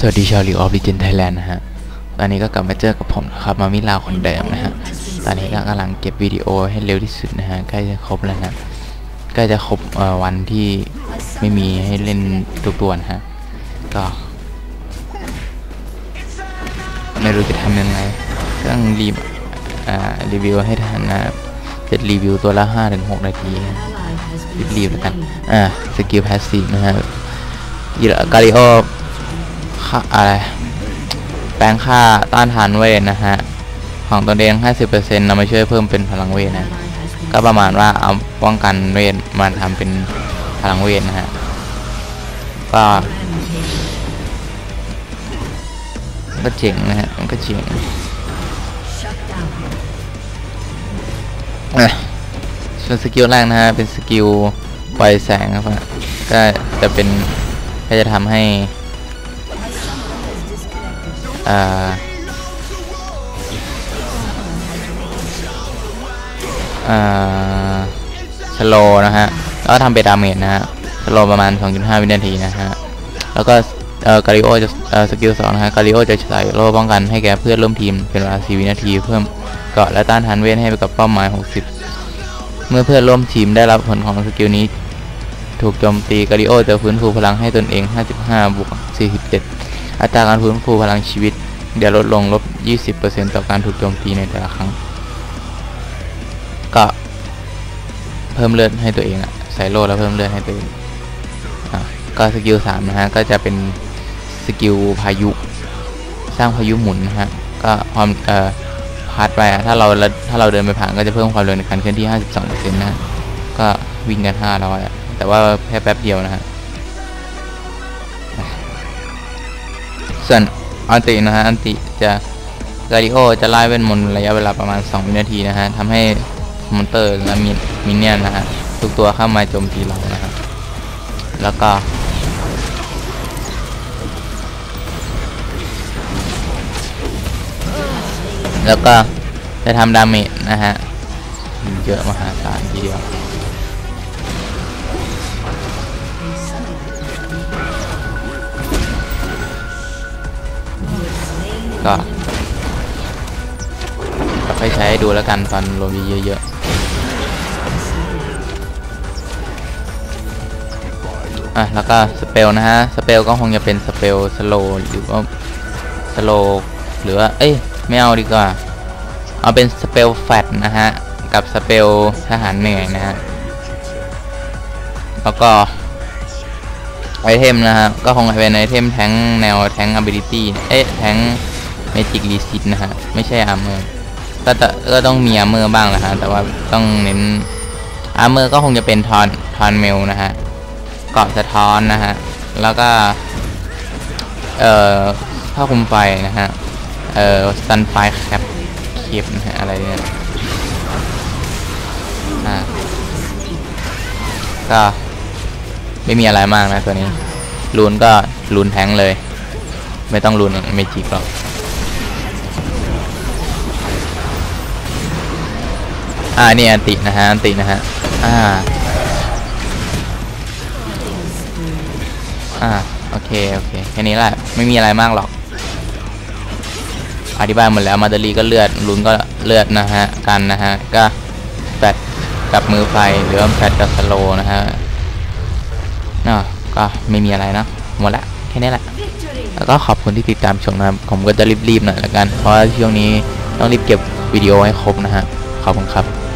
สวัสดีชาวลีออฟลิเจนไทยแลนด์นะฮะ ตอนนี้ก็กลับมาเจอกับผมนะครับ มามิลาคนเดิมนะฮะ ตอนนี้ก็กำลังเก็บวิดีโอให้เร็วที่สุดนะฮะ ใกล้จะครบแล้วนะใกล้จะครบวันที่ไม่มีให้เล่นทุกตัวนะฮะ ก็ ไม่รู้จะทำยังไงต้องรีบรีวิวให้ทันนะครับจะรีวิวตัวละ5-6นาทีรีบๆแล้วกัน อ่า สกิลพาสซีฟนะฮะยีระกาลิโอ ค่าอะไร แปลงค่าต้านทานเวทนะฮะ ของตนเอง50%นำมาช่วยเพิ่มเป็นพลังเวทนะ ก็ประมาณว่าเอาป้องกันเวทมาทำเป็นพลังเวทนะฮะ ก็ก็เจ๋งนะฮะ มันก็เจ๋งอะส่วนสกิลแรกนะฮะ เป็นสกิลปล่อยแสงครับก็จะเป็นก็จะทำให้ สโลนะฮะ แล้วก็ทำเบดาเมจนะฮะ สโลประมาณ 2.5 วินาทีนะฮะ แล้วก็เอ่อกาลิโอจะเอ่อสกิลสองนะฮะกาลิโอจะใส่โล่ป้องกันให้แกเพื่อนร่วมทีมเป็นเวลา 4 วินาทีเพิ่มเกาะและต้านทานเวทให้ไปกับเป้าหมาย 60 เมื่อเพื่อนร่วมทีมได้รับผลของสกิลนี้ ถูกโจมตีกาลิโอจะฟื้นฟูพลังให้ตนเอง 55บวก47 อัตราการฟื้นฟูพลังชีวิต เดี๋ยวลดลงลบ 20%ต่อการถูกโจมตีในแต่ละครั้ง ก็เพิ่มเลือดให้ตัวเองอะใส่โล่แล้วเพิ่มเลือดให้ตัวเองอก็สกิลสามนะฮะ ก็จะเป็นสกิลพายุ สร้างพายุหมุนนะฮะ ก็ความเอ่อพาร์ทไปอะถ้าเราถ้าเราเดินไปผ่านก็จะเพิ่มความเร็วในการเคลื่อนที่ 52%นะก็วิ่งกัน500อะแต่ว่าแค่แป๊บเดียวนะฮะ ส่วนอันตินะฮะอันติจะกาลิโอจะไล่เวทมนต์ระยะเวลาประมาณ 2 วินาทีนะฮะทำให้มอนเตอร์และมิมินเนี่ยนนะฮะทุกตัวเข้ามาโจมตีเรานะฮะแล้วก็แล้วก็จะทำดาเมจนะฮะเยอะมหาศาลทีเดียว ก็ก็ไปใช้ดูแล้วกันตอนลงเยอะๆอะแล้วก็สเปลนะฮะสเปลก็คงจะเป็นสเปลสโลหรือว่าสโลหรือว่าเอ้ยไม่เอาดีกว่า เอาเป็นสเปลแฟตนะฮะ กับสเปลทหารเหนื่อยนะฮะ แล้วก็ไอเทมนะฮะก็คงเป็นไอเทมแทงแนวแทง ability เอ๊ะแทง Magic Resist นะฮะ ไม่ใช่ Armor ก็จะก็ต้องมี Armor บ้างแหละฮะ แต่ว่าต้องเน้น Armor ก็คงจะเป็นทอนทอนเมลนะฮะเกาะสะท้อนนะฮะ แล้วก็ เอ่อผ้าคลุมไฟนะฮะ เอ่อ Sunfire Cap เคปนะฮะ อะไรเนี่ยอ่าก็ไม่มีอะไรมากนะตัวนี้รูนก็รูนแทงเลย ไม่ต้องรูนเมจิกหรอก อ่านี่อันตินะฮะอันตินะฮะอ่าอ่าโอเคโอเคแค่นี้แหละไม่มีอะไรมากหรอกอธิบายหมดแล้วมาเดลีก็เลือดลุนก็เลือดนะฮะกันนะฮะก็แฟดกับมือไฟหรือว่าแฟดกับสโลนะฮะน่ะก็ไม่มีอะไรนะหมดละแค่นี้แหละแล้วก็ขอบคุณที่ติดตามชมนะครับผมก็จะรีบๆหน่อยละกัน เพราะช่วงนี้ต้องรีบเก็บวิดีโอให้ครบนะฮะขอบคุณครับ